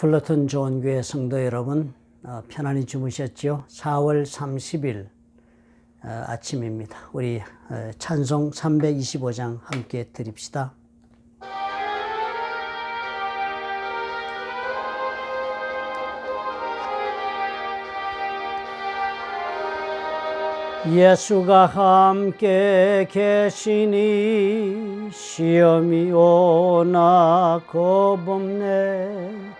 플러튼 좋은교회 성도 여러분 어, 편안히 주무셨지요? 4월 30일 어, 아침입니다. 우리 어, 찬송 325장 함께 드립시다. 예수가 함께 계시니 시험이 오나 겁없네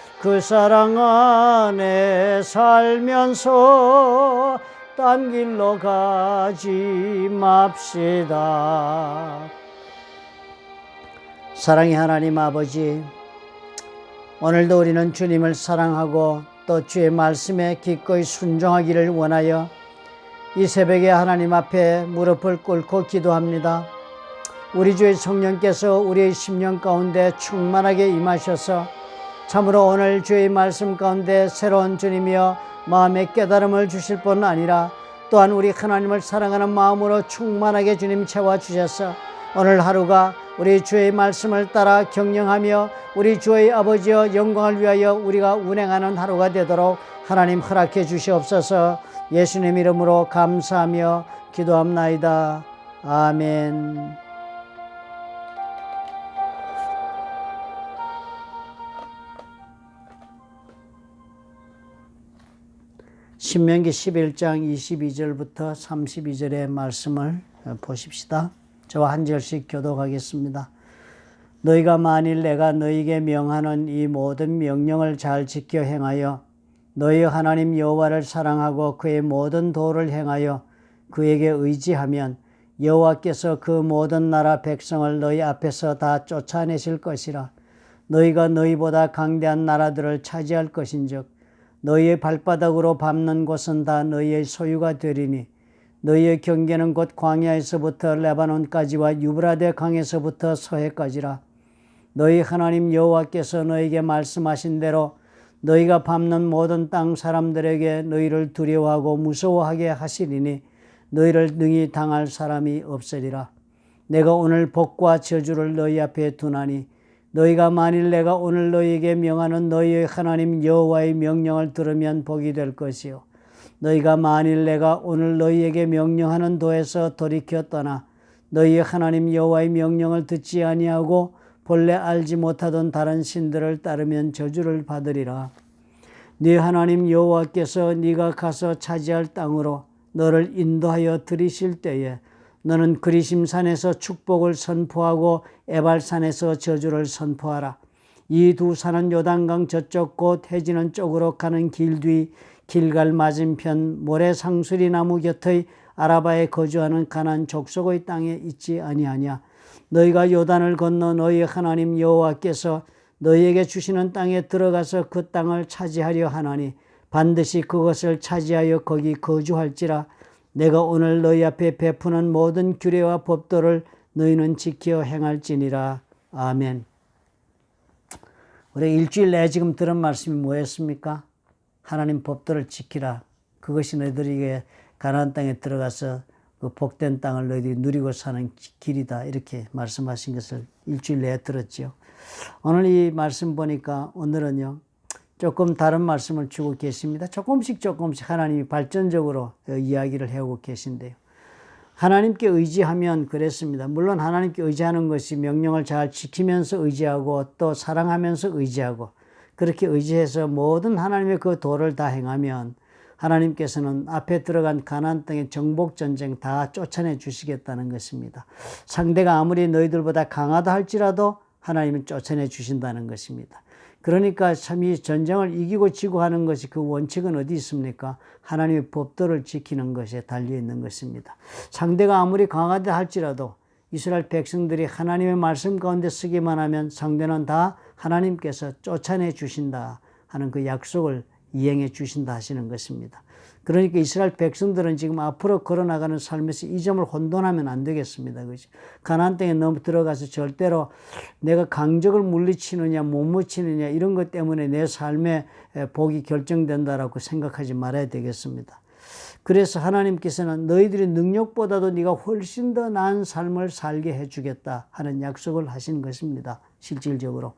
그 사랑 안에 살면서 딴 길로 가지 맙시다. 사랑의 하나님 아버지, 오늘도 우리는 주님을 사랑하고 또 주의 말씀에 기꺼이 순종하기를 원하여 이 새벽에 하나님 앞에 무릎을 꿇고 기도합니다. 우리 주의 성령께서 우리의 심령 가운데 충만하게 임하셔서 참으로 오늘 주의 말씀 가운데 새로운 주님이여 마음의 깨달음을 주실 뿐 아니라 또한 우리 하나님을 사랑하는 마음으로 충만하게 주님 채워 주셔서 오늘 하루가 우리 주의 말씀을 따라 경영하며 우리 주의 아버지여 영광을 위하여 우리가 운행하는 하루가 되도록 하나님 허락해 주시옵소서 예수님 이름으로 감사하며 기도합나이다. 아멘. 신명기 11장 22절부터 32절의 말씀을 보십시다. 저와 한 절씩 교독하겠습니다. 너희가 만일 내가 너희에게 명하는 이 모든 명령을 잘 지켜 행하여 너희 하나님 여호와를 사랑하고 그의 모든 도를 행하여 그에게 의지하면 여호와께서 그 모든 나라 백성을 너희 앞에서 다 쫓아내실 것이라 너희가 너희보다 강대한 나라들을 차지할 것인즉 너희의 발바닥으로 밟는 곳은 다 너희의 소유가 되리니 너희의 경계는 곧 광야에서부터 레바논까지와 유브라데 강에서부터 서해까지라 너희 하나님 여호와께서 너희에게 말씀하신 대로 너희가 밟는 모든 땅 사람들에게 너희를 두려워하고 무서워하게 하시리니 너희를 능히 당할 사람이 없으리라. 내가 오늘 복과 저주를 너희 앞에 두나니 너희가 만일 내가 오늘 너희에게 명하는 너희의 하나님 여호와의 명령을 들으면 복이 될 것이요. 너희가 만일 내가 오늘 너희에게 명령하는 도에서 돌이켜 떠나 너희의 하나님 여호와의 명령을 듣지 아니하고 본래 알지 못하던 다른 신들을 따르면 저주를 받으리라. 네 하나님 여호와께서 네가 가서 차지할 땅으로 너를 인도하여 들이실 때에 너는 그리심산에서 축복을 선포하고 에발산에서 저주를 선포하라. 이 두 산은 요단강 저쪽 곧 해지는 쪽으로 가는 길 뒤 길갈 맞은편 모래 상수리 나무 곁의 아라바에 거주하는 가난 족속의 땅에 있지 아니하냐. 너희가 요단을 건너 너희 하나님 여호와께서 너희에게 주시는 땅에 들어가서 그 땅을 차지하려 하나니 반드시 그것을 차지하여 거기 거주할지라 내가 오늘 너희 앞에 베푸는 모든 규례와 법도를 너희는 지켜 행할지니라. 아멘. 우리 일주일 내에 지금 들은 말씀이 뭐였습니까? 하나님 법도를 지키라. 그것이 너희들에게 가나안 땅에 들어가서 그 복된 땅을 너희들이 누리고 사는 길이다. 이렇게 말씀하신 것을 일주일 내에 들었죠. 오늘 이 말씀 보니까 오늘은요. 조금 다른 말씀을 주고 계십니다. 조금씩 조금씩 하나님이 발전적으로 이야기를 해오고 계신데요. 하나님께 의지하면 그랬습니다. 물론 하나님께 의지하는 것이 명령을 잘 지키면서 의지하고 또 사랑하면서 의지하고 그렇게 의지해서 모든 하나님의 그 도를 다 행하면 하나님께서는 앞에 들어간 가나안 땅의 정복 전쟁 다 쫓아내 주시겠다는 것입니다. 상대가 아무리 너희들보다 강하다 할지라도 하나님은 쫓아내 주신다는 것입니다. 그러니까 참 이 전쟁을 이기고 지고 하는 것이 그 원칙은 어디 있습니까? 하나님의 법도를 지키는 것에 달려 있는 것입니다. 상대가 아무리 강하다 할지라도 이스라엘 백성들이 하나님의 말씀 가운데 쓰기만 하면 상대는 다 하나님께서 쫓아내 주신다 하는 그 약속을 이행해 주신다 하시는 것입니다. 그러니까 이스라엘 백성들은 지금 앞으로 걸어나가는 삶에서 이 점을 혼돈하면 안 되겠습니다. 그죠? 가나안 땅에 너무 들어가서 절대로 내가 강적을 물리치느냐 못 물리치느냐 이런 것 때문에 내 삶의 복이 결정된다라고 생각하지 말아야 되겠습니다. 그래서 하나님께서는 너희들의 능력보다도 네가 훨씬 더 나은 삶을 살게 해주겠다 하는 약속을 하신 것입니다. 실질적으로.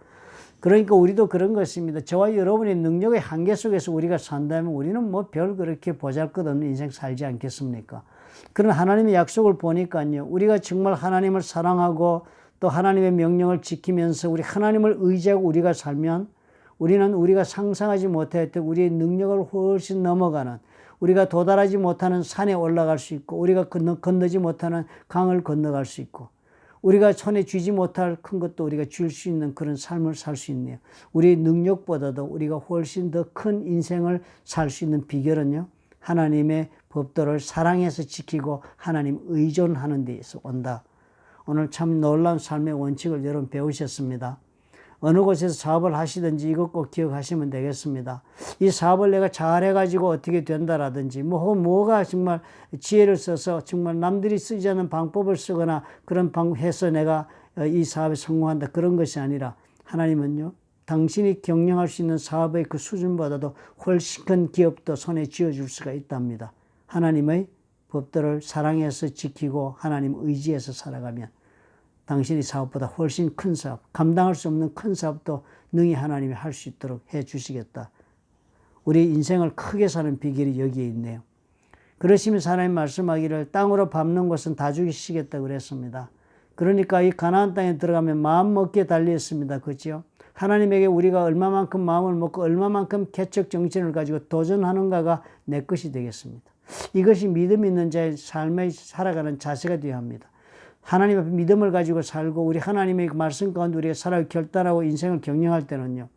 그러니까 우리도 그런 것입니다. 저와 여러분의 능력의 한계 속에서 우리가 산다면 우리는 뭐 별 그렇게 보잘 것 없는 인생 살지 않겠습니까? 그런 하나님의 약속을 보니까요. 우리가 정말 하나님을 사랑하고 또 하나님의 명령을 지키면서 우리 하나님을 의지하고 우리가 살면 우리는 우리가 상상하지 못했던 우리의 능력을 훨씬 넘어가는 우리가 도달하지 못하는 산에 올라갈 수 있고 우리가 건너, 건너지 못하는 강을 건너갈 수 있고 우리가 손에 쥐지 못할 큰 것도 우리가 줄 수 있는 그런 삶을 살 수 있네요. 우리의 능력보다도 우리가 훨씬 더 큰 인생을 살 수 있는 비결은요. 하나님의 법도를 사랑해서 지키고 하나님 의존하는 데에서 온다. 오늘 참 놀라운 삶의 원칙을 여러분 배우셨습니다. 어느 곳에서 사업을 하시든지 이것 꼭 기억하시면 되겠습니다. 이 사업을 내가 잘해가지고 어떻게 된다라든지 뭐 혹은 뭐가 정말 지혜를 써서 정말 남들이 쓰지 않는 방법을 쓰거나 그런 방 해서 내가 이 사업에 성공한다 그런 것이 아니라 하나님은요 당신이 경영할 수 있는 사업의 그 수준보다도 훨씬 큰 기업도 손에 쥐어줄 수가 있답니다. 하나님의 법들을 사랑해서 지키고 하나님 의지해서 살아가면 당신이 사업보다 훨씬 큰 사업, 감당할 수 없는 큰 사업도 능히 하나님이 할 수 있도록 해 주시겠다. 우리 인생을 크게 사는 비결이 여기에 있네요. 그러시면서 하나님 말씀하기를 땅으로 밟는 것은 다 죽이시겠다 그랬습니다. 그러니까 이 가나안 땅에 들어가면 마음 먹기에 달려 있습니다. 그죠? 하나님에게 우리가 얼마만큼 마음을 먹고 얼마만큼 개척 정신을 가지고 도전하는가가 내 것이 되겠습니다. 이것이 믿음 있는 자의 삶에 살아가는 자세가 되어야 합니다. 하나님 앞에 믿음을 가지고 살고 우리 하나님의 그 말씀 가운데 우리가 살아 결단하고 인생을 경영할 때는요.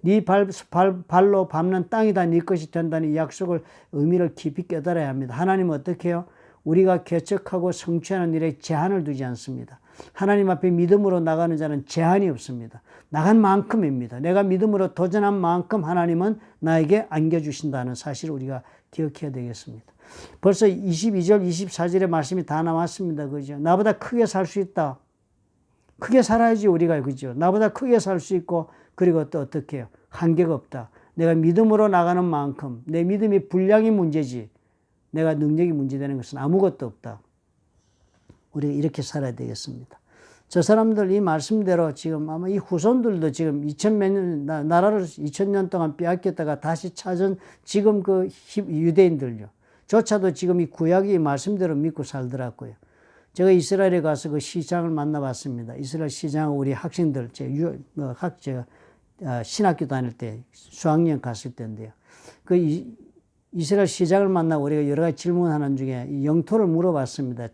네 발, 발, 발로 밟는 땅이다 네 것이 된다는 약속을 의미를 깊이 깨달아야 합니다. 하나님은 어떻게 해요? 우리가 개척하고 성취하는 일에 제한을 두지 않습니다. 하나님 앞에 믿음으로 나가는 자는 제한이 없습니다. 나간 만큼입니다. 내가 믿음으로 도전한 만큼 하나님은 나에게 안겨주신다는 사실을 우리가 기억해야 되겠습니다. 벌써 22절, 24절의 말씀이 다 나왔습니다. 그죠? 나보다 크게 살 수 있다. 크게 살아야지 우리가 그죠? 나보다 크게 살 수 있고 그리고 또 어떻게 해요? 한계가 없다. 내가 믿음으로 나가는 만큼 내 믿음이 분량이 문제지 내가 능력이 문제되는 것은 아무것도 없다. 우리가 이렇게 살아야 되겠습니다. 저 사람들 이 말씀대로 지금 아마 이 후손들도 지금 2천 몇 년, 나라를 2천 년 동안 빼앗겼다가 다시 찾은 지금 그 유대인들요. 조차도 지금 이 구약이 말씀대로 믿고 살더라고요. 제가 이스라엘에 가서 그 시장을 만나봤습니다. 이스라엘 시장 우리 학생들, 제 유, 뭐 학, 제가 아, 신학교 다닐 때 수학여행 갔을 때인데요. 그 이, 이스라엘 시장을 만나 우리가 여러 가지 질문하는 중에 영토를 물어봤습니다.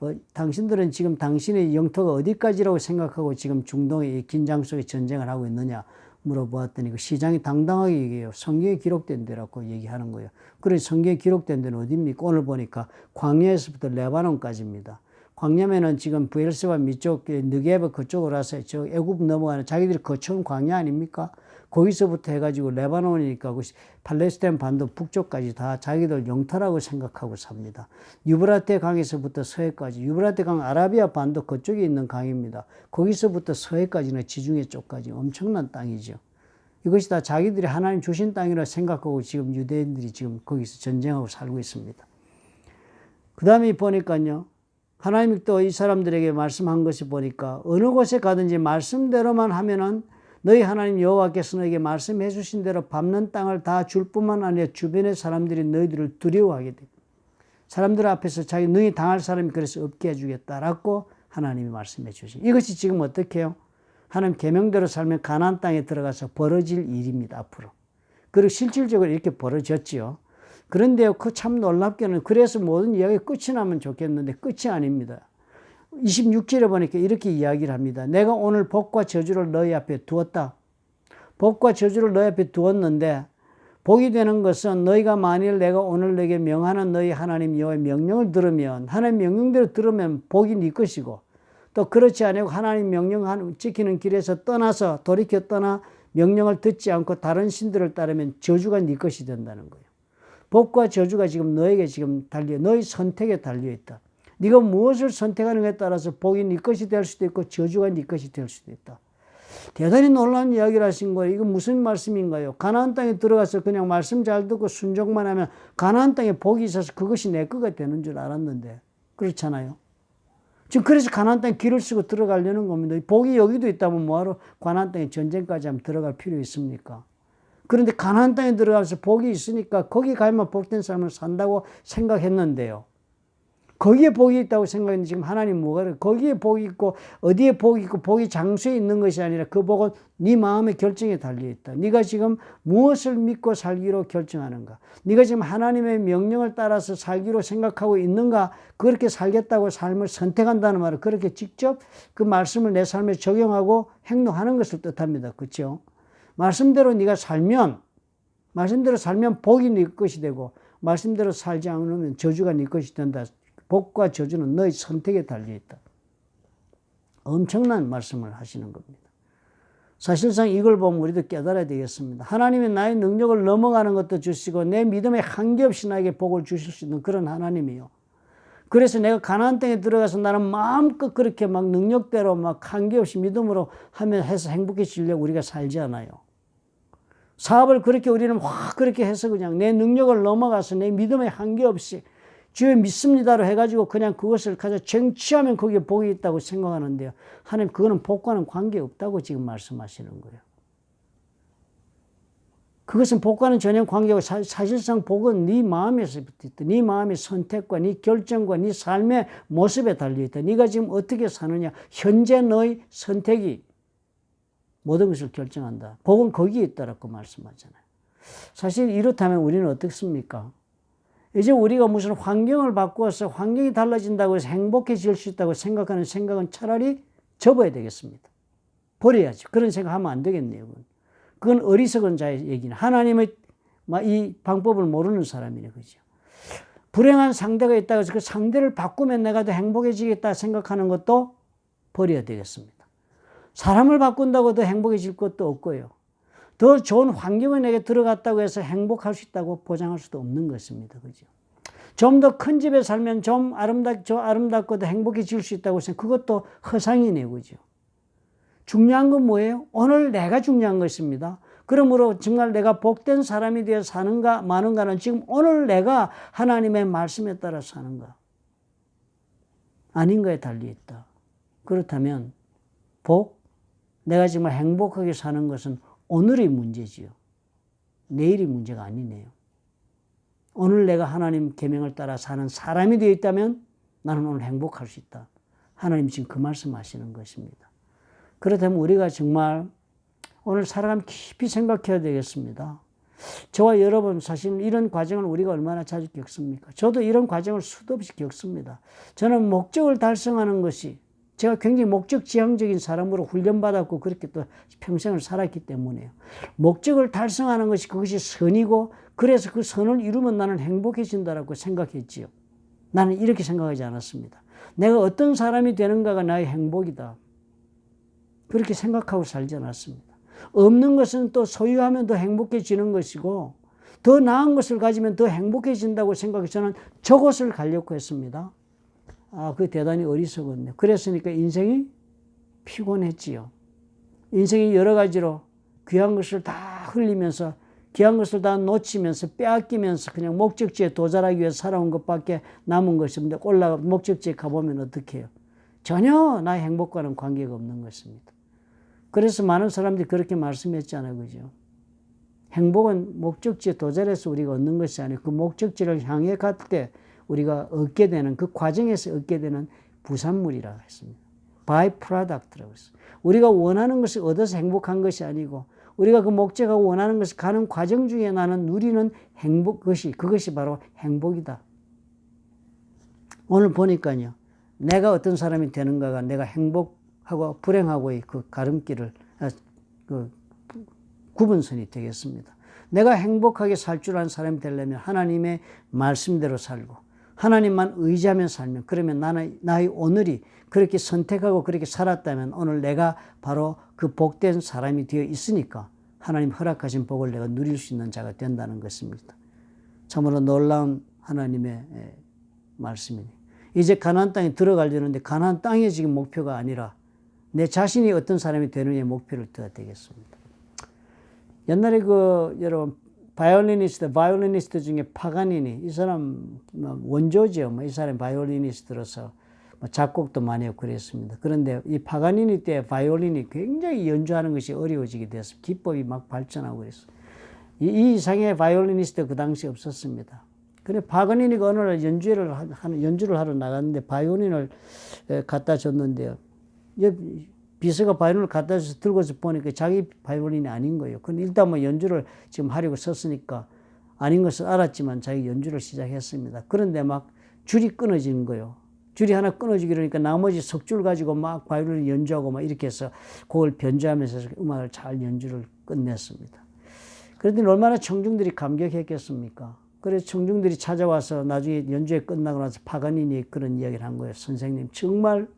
어, 당신들은 지금 당신의 영토가 어디까지라고 생각하고 지금 중동의 긴장 속에 전쟁을 하고 있느냐 물어보았더니 그 시장이 당당하게 얘기해요. 성경에 기록된 데라고 얘기하는 거예요. 그래 성경에 기록된 데는 어디입니까? 오늘 보니까 광야에서부터 레바논까지입니다. 광야면은 지금 부엘세바 밑쪽 느게브 그쪽으로 와서 저 애굽 넘어가는 자기들이 거쳐온 광야 아닙니까? 거기서부터 해가지고 레바논이니까 그 팔레스타인 반도 북쪽까지 다 자기들 영토라고 생각하고 삽니다. 유브라테 강에서부터 서해까지 유브라테 강 아라비아 반도 그쪽에 있는 강입니다. 거기서부터 서해까지는 지중해 쪽까지 엄청난 땅이죠. 이것이 다 자기들이 하나님 주신 땅이라 생각하고 지금 유대인들이 지금 거기서 전쟁하고 살고 있습니다. 그 다음에 보니까요. 하나님이 또 이 사람들에게 말씀한 것이 보니까 어느 곳에 가든지 말씀대로만 하면은 너희 하나님 여호와께서 너에게 말씀해 주신 대로 밟는 땅을 다 줄 뿐만 아니라 주변의 사람들이 너희들을 두려워하게 돼. 사람들 앞에서 자기 너희 당할 사람이 그래서 없게 해주겠다라고 하나님이 말씀해 주신. 이것이 지금 어떻게 해요? 하나님 계명대로 살면 가나안 땅에 들어가서 벌어질 일입니다. 앞으로. 그리고 실질적으로 이렇게 벌어졌지요. 그런데요, 그 참 놀랍게는 그래서 모든 이야기 끝이 나면 좋겠는데 끝이 아닙니다. 26절에 보니까 이렇게 이야기를 합니다. 내가 오늘 복과 저주를 너희 앞에 두었다. 복과 저주를 너희 앞에 두었는데 복이 되는 것은 너희가 만일 내가 오늘 너에게 명하는 너희 하나님 여호와의 명령을 들으면 하나님 명령대로 들으면 복이 네 것이고 또 그렇지 않고 하나님 명령 지키는 길에서 떠나서 돌이켜 떠나 명령을 듣지 않고 다른 신들을 따르면 저주가 네 것이 된다는 거예요. 복과 저주가 지금 너에게 지금 달려 너희 선택에 달려 있다. 네가 무엇을 선택하는가에 따라서 복이 네 것이 될 수도 있고 저주가 네 것이 될 수도 있다. 대단히 놀라운 이야기를 하신 거예요. 이거 무슨 말씀인가요? 가나안 땅에 들어가서 그냥 말씀 잘 듣고 순종만 하면 가나안 땅에 복이 있어서 그것이 내 거가 되는 줄 알았는데 그렇잖아요. 지금 그래서 가나안 땅에 길을 쓰고 들어가려는 겁니다. 복이 여기도 있다면 뭐하러 가나안 땅에 전쟁까지 하면 들어갈 필요 있습니까? 그런데 가나안 땅에 들어가서 복이 있으니까 거기 가면 복된 삶을 산다고 생각했는데요. 거기에 복이 있다고 생각했는데 지금 하나님 뭐가? 거기에 복이 있고 어디에 복이 있고 복이 장소에 있는 것이 아니라 그 복은 네 마음의 결정에 달려 있다. 네가 지금 무엇을 믿고 살기로 결정하는가? 네가 지금 하나님의 명령을 따라서 살기로 생각하고 있는가? 그렇게 살겠다고 삶을 선택한다는 말은 그렇게 직접 그 말씀을 내 삶에 적용하고 행동하는 것을 뜻합니다. 그렇죠? 말씀대로 네가 살면 말씀대로 살면 복이 네 것이 되고 말씀대로 살지 않으면 저주가 네 것이 된다. 복과 저주는 너희 선택에 달려 있다. 엄청난 말씀을 하시는 겁니다. 사실상 이걸 보면 우리도 깨달아야 되겠습니다. 하나님이 나의 능력을 넘어가는 것도 주시고 내 믿음에 한계없이 나에게 복을 주실 수 있는 그런 하나님이요. 그래서 내가 가나안 땅에 들어가서 나는 마음껏 그렇게 막 능력대로 막 한계없이 믿음으로 하면 해서 행복해지려고 우리가 살지 않아요. 사업을 그렇게 우리는 확 그렇게 해서 그냥 내 능력을 넘어가서 내 믿음에 한계없이 주여 믿습니다로 해가지고 그냥 그것을 가져 쟁취하면 거기에 복이 있다고 생각하는데요. 하나님 그거는 복과는 관계없다고 지금 말씀하시는 거예요. 그것은 복과는 전혀 관계없고 사, 실상 복은 네 마음에서 있다. 네 마음의 선택과 네 결정과 네 삶의 모습에 달려있다. 네가 지금 어떻게 사느냐. 현재 너의 선택이 모든 것을 결정한다. 복은 거기에 있다라고 말씀하잖아요. 사실 이렇다면 우리는 어떻습니까? 이제 우리가 무슨 환경을 바꾸어서 환경이 달라진다고 해서 행복해질 수 있다고 생각하는 생각은 차라리 접어야 되겠습니다. 버려야죠. 그런 생각하면 안 되겠네요. 그건 어리석은 자의 얘기는 하나님의 이 방법을 모르는 사람이네, 그죠? 불행한 상대가 있다고 해서 그 상대를 바꾸면 내가 더 행복해지겠다 생각하는 것도 버려야 되겠습니다. 사람을 바꾼다고 더 행복해질 것도 없고요. 더 좋은 환경에 내게 들어갔다고 해서 행복할 수 있다고 보장할 수도 없는 것입니다. 그죠? 좀 더 큰 집에 살면 좀 아름답, 저 아름답고 더 행복해질 수 있다고 해서 그것도 허상이네요. 그죠? 중요한 건 뭐예요? 오늘 내가 중요한 것입니다. 그러므로 정말 내가 복된 사람이 되어 사는가 마는가는 지금 오늘 내가 하나님의 말씀에 따라 사는가 아닌가에 달려 있다. 그렇다면 복, 내가 정말 행복하게 사는 것은 오늘의 문제지요. 내일의 문제가 아니네요. 오늘 내가 하나님 계명을 따라 사는 사람이 되어 있다면 나는 오늘 행복할 수 있다. 하나님 지금 그 말씀하시는 것입니다. 그렇다면 우리가 정말 오늘 살아가면 깊이 생각해야 되겠습니다. 저와 여러분 사실 이런 과정을 우리가 얼마나 자주 겪습니까? 저도 이런 과정을 수도 없이 겪습니다. 저는 목적을 달성하는 것이 제가 굉장히 목적 지향적인 사람으로 훈련받았고 그렇게 또 평생을 살았기 때문에요. 목적을 달성하는 것이 그것이 선이고 그래서 그 선을 이루면 나는 행복해진다라고 생각했지요. 나는 이렇게 생각하지 않았습니다. 내가 어떤 사람이 되는가가 나의 행복이다. 그렇게 생각하고 살지 않았습니다. 없는 것은 또 소유하면 더 행복해지는 것이고 더 나은 것을 가지면 더 행복해진다고 생각해서 저는 저것을 가려고 했습니다. 아, 그 대단히 어리석었네. 그랬으니까 인생이 피곤했지요. 인생이 여러 가지로 귀한 것을 다 흘리면서 귀한 것을 다 놓치면서 빼앗기면서 그냥 목적지에 도달하기 위해 살아온 것밖에 남은 것입니다. 올라가 목적지에 가보면 어떻게 해요? 전혀 나의 행복과는 관계가 없는 것입니다. 그래서 많은 사람들이 그렇게 말씀했잖아요. 그죠? 행복은 목적지에 도달해서 우리가 얻는 것이 아니고 그 목적지를 향해 갈 때 우리가 얻게 되는 그 과정에서 얻게 되는 부산물이라고 했습니다. by product라고 했어요. 우리가 원하는 것을 얻어서 행복한 것이 아니고 우리가 그 목적하고 원하는 것을 가는 과정 중에 나는 누리는 행복 것이 그것이 바로 행복이다. 오늘 보니까요. 내가 어떤 사람이 되는가가 내가 행복하고 불행하고의 그 가름길을 아, 그 구분선이 되겠습니다. 내가 행복하게 살 줄 아는 사람이 되려면 하나님의 말씀대로 살고 하나님만 의지하며 살면 그러면 나는 나의 오늘이 그렇게 선택하고 그렇게 살았다면 오늘 내가 바로 그 복된 사람이 되어 있으니까 하나님 허락하신 복을 내가 누릴 수 있는 자가 된다는 것입니다. 참으로 놀라운 하나님의 예, 말씀이니 이제 가나안 땅에 들어가려는데 가나안 땅이 지금 목표가 아니라 내 자신이 어떤 사람이 되느냐의 목표를 둬야 되겠습니다. 옛날에 그 여러분 바이올리니스트, 바이올리니스트 중에 파가니니 이 사람 뭐 원조죠. 뭐이 사람 바이올리니스트로서 뭐 작곡도 많이 하고 그랬습니다. 그런데 이 파가니니 때 바이올린이 굉장히 연주하는 것이 어려워지게 되었습니다. 기법이 막 발전하고 그랬어요. 이, 이 이상의 바이올리니스트 그 당시 없었습니다. 그래 파가니니가 어느 날 연주를 하는 연주를 하러 나갔는데 바이올린을 갖다 줬는데요. 비서가 바이올린을 갖다 줘서 들고서 보니까 자기 바이올린이 아닌 거예요. 근데 일단 뭐 연주를 지금 하려고 썼으니까 아닌 것을 알았지만 자기 연주를 시작했습니다. 그런데 막 줄이 끊어지는 거예요. 줄이 하나 끊어지기 그러니까 나머지 석줄 가지고 막 바이올린 연주하고 막 이렇게 해서 그걸 변주하면서 음악을 잘 연주를 끝냈습니다. 그랬더니 얼마나 청중들이 감격했겠습니까? 그래서 청중들이 찾아와서 나중에 연주회 끝나고 나서 파가니니 그런 이야기를 한 거예요. 선생님 정말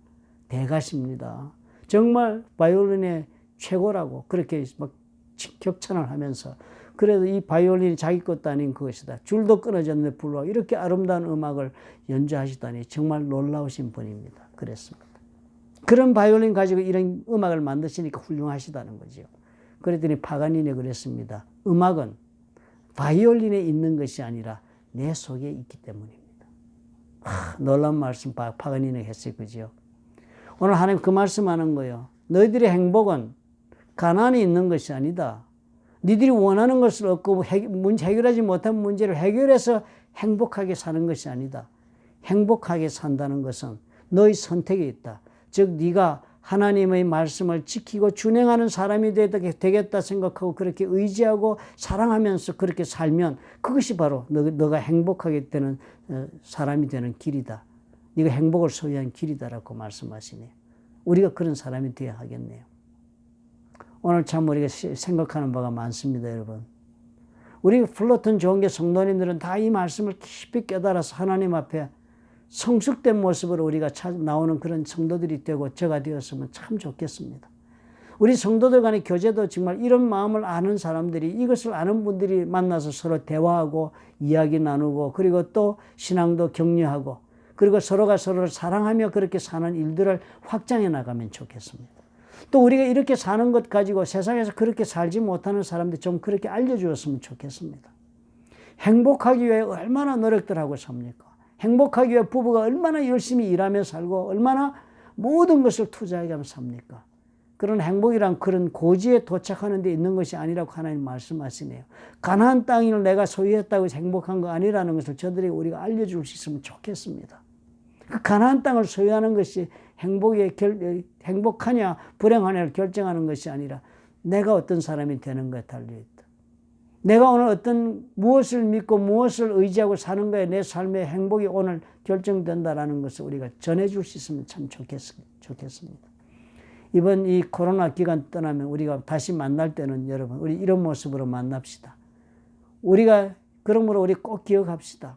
대가십니다. 정말 바이올린의 최고라고 그렇게 막 격찬을 하면서 그래도 이 바이올린이 자기 것도 아닌 그것이다. 줄도 끊어졌는데 불구하고 이렇게 아름다운 음악을 연주하시다니 정말 놀라우신 분입니다. 그랬습니다. 그런 바이올린 가지고 이런 음악을 만드시니까 훌륭하시다는 거죠. 그랬더니 파가니네 그랬습니다. 음악은 바이올린에 있는 것이 아니라 내 속에 있기 때문입니다. 하, 놀라운 말씀 파가니네 했어요. 그죠? 오늘 하나님 그 말씀하는 거예요. 너희들의 행복은 가난이 있는 것이 아니다. 니들이 원하는 것을 얻고 해결하지 못한 문제를 해결해서 행복하게 사는 것이 아니다. 행복하게 산다는 것은 너의 선택에 있다. 즉 네가 하나님의 말씀을 지키고 준행하는 사람이 되겠다 생각하고 그렇게 의지하고 사랑하면서 그렇게 살면 그것이 바로 너, 가 행복하게 되는 어, 사람이 되는 길이다. 네가 행복을 소유한 길이다라고 말씀하시네요. 우리가 그런 사람이 되어야 하겠네요. 오늘 참 우리가 생각하는 바가 많습니다, 여러분. 우리 좋은 게 성도님들은 다 이 말씀을 깊이 깨달아서 하나님 앞에 성숙된 모습으로 우리가 나오는 그런 성도들이 되고 저가 되었으면 참 좋겠습니다. 우리 성도들 간의 교제도 정말 이런 마음을 아는 사람들이 이것을 아는 분들이 만나서 서로 대화하고 이야기 나누고 그리고 또 신앙도 격려하고 그리고 서로가 서로를 사랑하며 그렇게 사는 일들을 확장해 나가면 좋겠습니다. 또 우리가 이렇게 사는 것 가지고 세상에서 그렇게 살지 못하는 사람들 좀 그렇게 알려주었으면 좋겠습니다. 행복하기 위해 얼마나 노력들 하고 삽니까? 행복하기 위해 부부가 얼마나 열심히 일하며 살고 얼마나 모든 것을 투자해가며 삽니까? 그런 행복이란 그런 고지에 도착하는 데 있는 것이 아니라고 하나님 말씀하시네요. 가나안 땅을 내가 소유했다고 행복한 거 아니라는 것을 저들에게 우리가 알려줄 수 있으면 좋겠습니다. 그 가나안 땅을 소유하는 것이 행복에 결, 행복하냐 불행하냐를 결정하는 것이 아니라 내가 어떤 사람이 되는 것에 달려 있다. 내가 오늘 어떤 무엇을 믿고 무엇을 의지하고 사는 거에 내 삶의 행복이 오늘 결정된다라는 것을 우리가 전해줄 수 있으면 참 좋겠, 좋겠습니다. 이번 이 코로나 기간 떠나면 우리가 다시 만날 때는 여러분 우리 이런 모습으로 만납시다. 우리가 그러므로 우리 꼭 기억합시다.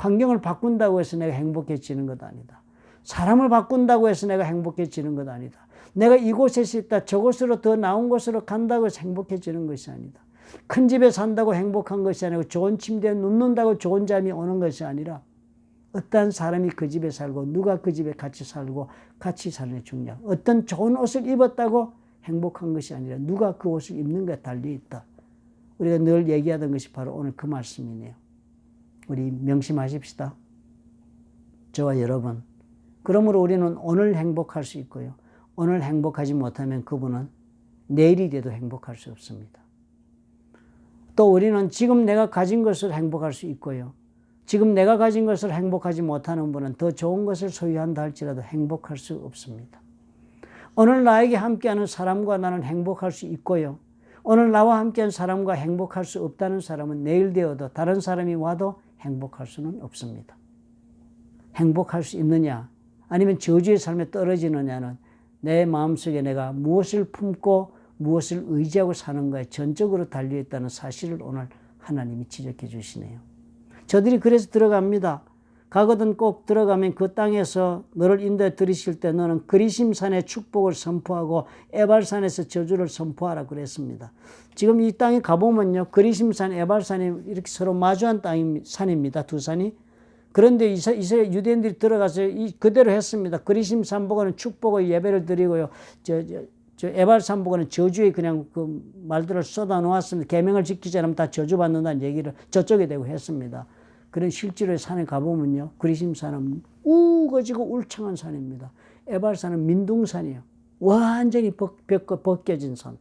환경을 바꾼다고 해서 내가 행복해지는 것 아니다. 사람을 바꾼다고 해서 내가 행복해지는 것 아니다. 내가 이곳에 있다 저곳으로 더 나은 곳으로 간다고 해서 행복해지는 것이 아니다. 큰 집에 산다고 행복한 것이 아니고 좋은 침대에 눕는다고 좋은 잠이 오는 것이 아니라 어떤 사람이 그 집에 살고 누가 그 집에 같이 살고 같이 사는 게 중요하 어떤 좋은 옷을 입었다고 행복한 것이 아니라 누가 그 옷을 입는 가 달려 있다. 우리가 늘 얘기하던 것이 바로 오늘 그 말씀이네요. 우리 명심하십시다. 저와 여러분. 그러므로 우리는 오늘 행복할 수 있고요. 오늘 행복하지 못하면 그분은 내일이 돼도 행복할 수 없습니다. 또 우리는 지금 내가 가진 것을 행복할 수 있고요. 지금 내가 가진 것을 행복하지 못하는 분은 더 좋은 것을 소유한다 할지라도 행복할 수 없습니다. 오늘 나에게 함께하는 사람과 나는 행복할 수 있고요. 오늘 나와 함께한 사람과 행복할 수 없다는 사람은 내일 되어도 다른 사람이 와도 행복할 수는 없습니다. 행복할 수 있느냐 아니면 저주의 삶에 떨어지느냐는 내 마음속에 내가 무엇을 품고 무엇을 의지하고 사는가에 전적으로 달려있다는 사실을 오늘 하나님이 지적해 주시네요. 저들이 그래서 들어갑니다. 가거든 꼭 들어가면 그 땅에서 너를 인도해 들이실 때 너는 그리심산의 축복을 선포하고 에발산에서 저주를 선포하라 그랬습니다. 지금 이 땅에 가보면요. 그리심산, 에발산이 이렇게 서로 마주한 땅이 산입니다. 두 산이. 그런데 이스라엘 유대인들이 들어가서 이 그대로 했습니다. 그리심산 보고는 축복의 예배를 드리고요. 저, 저, 저 에발산 보고는 저주의 그냥 그 말들을 쏟아 놓았습니다. 계명을 지키지 않으면 다 저주받는다는 얘기를 저쪽에 대고 했습니다. 그런 실제로 산에 가보면요. 그리심산은 우거지고 울창한 산입니다. 에발산은 민둥산이에요. 완전히 벗, 벗겨진 산.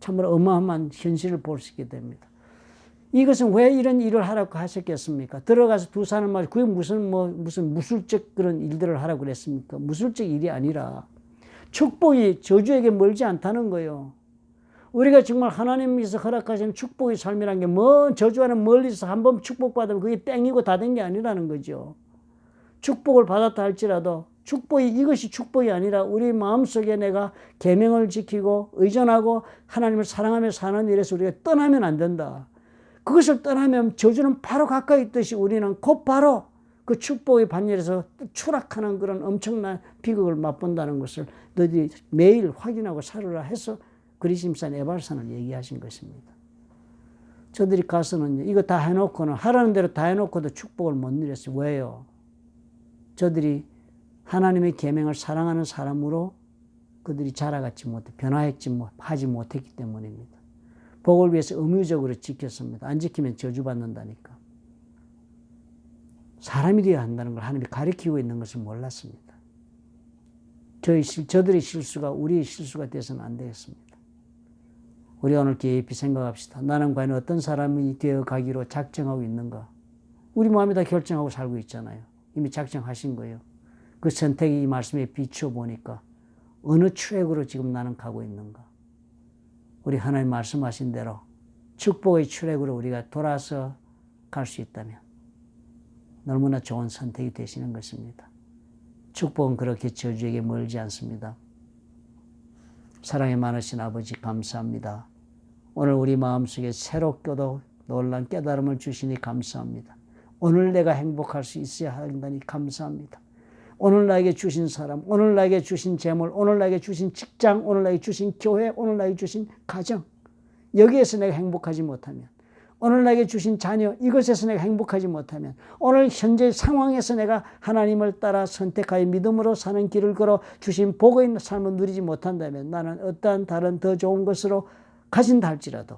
참으로 어마어마한 현실을 볼 수 있게 됩니다. 이것은 왜 이런 일을 하라고 하셨겠습니까? 들어가서 두 산을 말 그게 무슨 뭐 무슨 무술적 그런 일들을 하라고 그랬습니까? 무술적 일이 아니라 축복이 저주에게 멀지 않다는 거예요. 우리가 정말 하나님께서 허락하신 축복의 삶이라는 게 먼 저주와는 멀리서 한 번 축복받으면 그게 땡이고 다 된 게 아니라는 거죠. 축복을 받았다 할지라도 축복이 이것이 축복이 아니라 우리 마음속에 내가 계명을 지키고 의존하고 하나님을 사랑하며 사는 일에서 우리가 떠나면 안 된다. 그것을 떠나면 저주는 바로 가까이 있듯이 우리는 곧바로 그 축복의 반열에서 추락하는 그런 엄청난 비극을 맛본다는 것을 너희들이 매일 확인하고 살으라 해서 그리심산 에발산을 얘기하신 것입니다. 저들이 가서는 이거 다 해놓고는 하라는 대로 다 해놓고도 축복을 못 누렸어요. 왜요? 저들이 하나님의 계명을 사랑하는 사람으로 그들이 자라갔지 못해 변화했지 못 하지 못했기 때문입니다. 복을 위해서 의무적으로 지켰습니다. 안 지키면 저주받는다니까. 사람이 되어야 한다는 걸 하나님이 가르치고 있는 것을 몰랐습니다. 저희 저들의 실수가 우리의 실수가 돼서는 안 되겠습니다. 우리 오늘 깊이 생각합시다. 나는 과연 어떤 사람이 되어 가기로 작정하고 있는가? 우리 마음이 다 결정하고 살고 있잖아요. 이미 작정하신 거예요. 그 선택이 이 말씀에 비추어 보니까 어느 트랙으로 지금 나는 가고 있는가? 우리 하나님 말씀하신 대로 축복의 트랙으로 우리가 돌아서 갈 수 있다면 너무나 좋은 선택이 되시는 것입니다. 축복은 그렇게 저주에게 멀지 않습니다. 사랑이 많으신 아버지 감사합니다. 오늘 우리 마음속에 새롭게도 놀란 깨달음을 주시니 감사합니다. 오늘 내가 행복할 수 있어야 한다니 감사합니다. 오늘 나에게 주신 사람, 오늘 나에게 주신 재물, 오늘 나에게 주신 직장, 오늘 나에게 주신 교회, 오늘 나에게 주신 가정. 여기에서 내가 행복하지 못하면 오늘 나에게 주신 자녀 이것에서 내가 행복하지 못하면 오늘 현재 상황에서 내가 하나님을 따라 선택하여 믿음으로 사는 길을 걸어 주신 복의 삶을 누리지 못한다면 나는 어떠한 다른 더 좋은 것으로 가진다 할지라도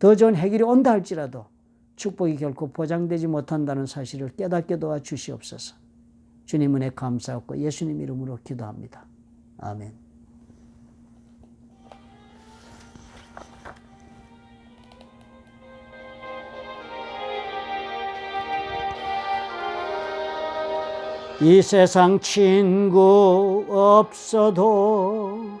더 좋은 해결이 온다 할지라도 축복이 결코 보장되지 못한다는 사실을 깨닫게 도와 주시옵소서. 주님 은혜 감사하고 예수님 이름으로 기도합니다. 아멘. 이 세상 친구 없어도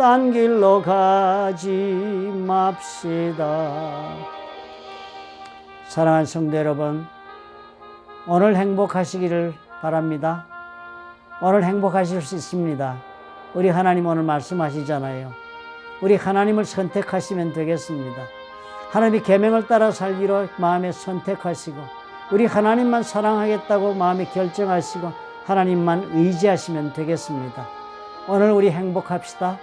딴 길로 가지 맙시다. 사랑하는 성도 여러분, 오늘 행복하시기를 바랍니다. 오늘 행복하실 수 있습니다. 우리 하나님 오늘 말씀하시잖아요. 우리 하나님을 선택하시면 되겠습니다. 하나님의 계명을 따라 살기로 마음에 선택하시고 우리 하나님만 사랑하겠다고 마음에 결정하시고 하나님만 의지하시면 되겠습니다. 오늘 우리 행복합시다.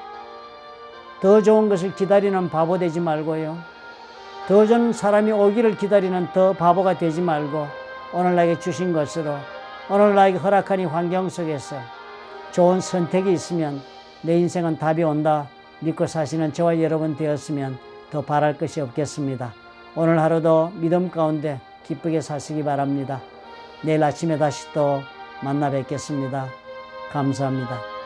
더 좋은 것을 기다리는 바보 되지 말고요. 더 좋은 사람이 오기를 기다리는 더 바보가 되지 말고 오늘 나에게 주신 것으로 오늘 나에게 허락한 이 환경 속에서 좋은 선택이 있으면 내 인생은 답이 온다 믿고 사시는 저와 여러분 되었으면 더 바랄 것이 없겠습니다. 오늘 하루도 믿음 가운데 기쁘게 사시기 바랍니다. 내일 아침에 다시 또 만나 뵙겠습니다. 감사합니다.